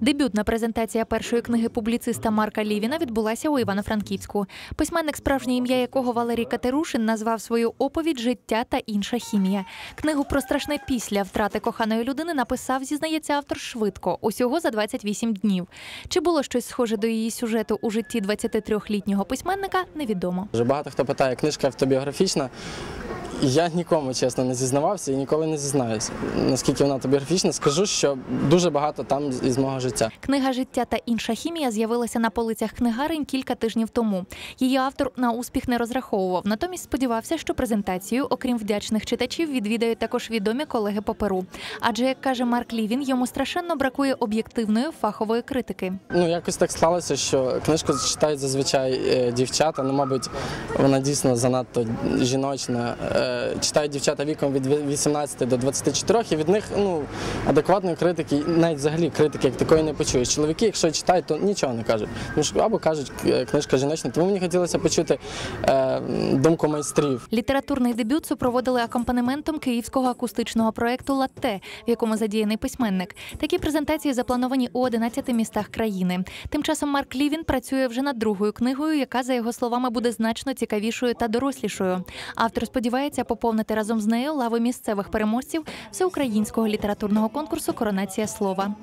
Дебютна презентація першої книги публіциста Марка Лівіна відбулася у Івано-Франківську. Письменник, справжнє ім'я якого Валерій Катерушин назвав свою оповідь Життя та інша хімія. Книгу про страшне після втрати коханої людини написав, зізнається автор швидко, усього за 28 днів. Чи було щось схоже до її сюжету у житті 23-літнього письменника, невідомо. Вже багато хто питає, книжка автобіографічна. Я нікому чесно не зізнавався і ніколи не зізнаюся. Наскільки вона автобіографічна, скажу, що дуже багато там із мого життя. Книга Життя та інша хімія з'явилася на полицях книгарень кілька тижнів тому. Її автор на успіх не розраховував. Натомість сподівався, що презентацію, окрім вдячних читачів, відвідають також відомі колеги по перу. Адже, як каже Марк Лівін, йому страшенно бракує об'єктивної фахової критики. Ну якось так склалося, що книжку читають зазвичай е, дівчата. Ну, мабуть, вона дійсно занадто жіночна. Е, Читають дівчата віком від 18 до 24, і від них ну адекватної критики, навіть взагалі критики як такої не почуєш. Чоловіки, якщо читають, то нічого не кажуть. Що або кажуть, е, книжка жіночна. Тому мені хотілося почути е, думку майстрів. Літературний дебют супроводили акомпанементом київського акустичного проекту Латте, в якому задіяний письменник. Такі презентації заплановані у 11 містах країни. Тим часом Марк Лівін працює вже над другою книгою, яка, за його словами, буде значно цікавішою та дорослішою. Автор сподівається поповнити разом з нею лави місцевих переможців всеукраїнського літературного конкурсу Коронація слова.